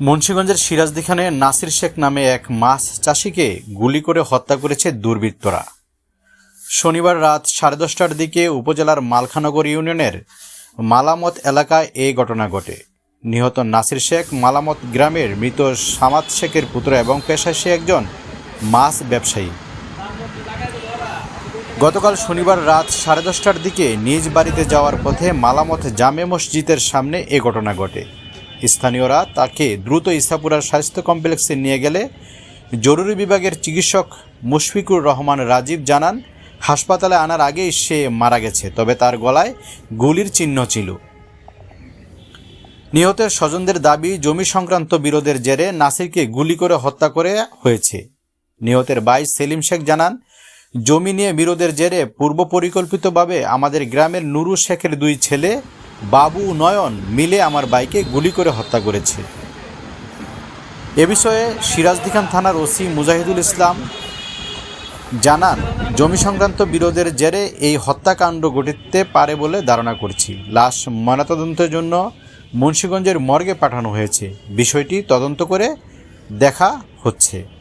মুন্সীগঞ্জের সিরাজদিখানে নাসির শেখ নামে এক মাছ চাষিকে গুলি করে হত্যা করেছে দুর্বৃত্তরা। শনিবার রাত সাড়ে দশটার দিকে উপজেলার মালখানগর ইউনিয়নের মালামত এলাকায় এই ঘটনা ঘটে। নিহত নাসির শেখ মালামত গ্রামের মৃত সামাদ শেখের পুত্র এবং পেশায় সে একজন মাছ ব্যবসায়ী। গতকাল শনিবার রাত সাড়ে দশটার দিকে নিজ বাড়িতে যাওয়ার পথে মালামত জামে মসজিদের সামনে এ ঘটনা ঘটে। স্থানীয়রা তাকে দ্রুত ইসাপুরার স্বাস্থ্য কমপ্লেক্সে নিয়ে গেলে জরুরি বিভাগের চিকিৎসক মুশফিকুর রহমান রাজীব জানান, হাসপাতালে আনার আগেই সে মারা গেছে, তবে তার গলায় গুলির চিহ্ন ছিল। নিহতের স্বজনদের দাবি, জমি সংক্রান্ত বিরোধের জেরে নাসিরকে গুলি করে হত্যা করে হয়েছে। নিহতের ভাই সেলিম শেখ জানান, জমি নিয়ে বিরোধের জেরে পূর্ব পরিকল্পিতভাবে আমাদের গ্রামের নুরু শেখের দুই ছেলে বাবু নয়ন মিলে আমার বাইকে গুলি করে হত্যা করেছে। এ বিষয়ে সিরাজদিখান থানার ওসি মুজাহিদুল ইসলাম জানান, জমি সংক্রান্ত বিরোধের জেরে এই হত্যাকাণ্ড ঘটিতে পারে বলে ধারণা করছি। লাশ ময়নাতদন্তের জন্য মুন্সীগঞ্জের মর্গে পাঠানো হয়েছে। বিষয়টি তদন্ত করে দেখা হচ্ছে।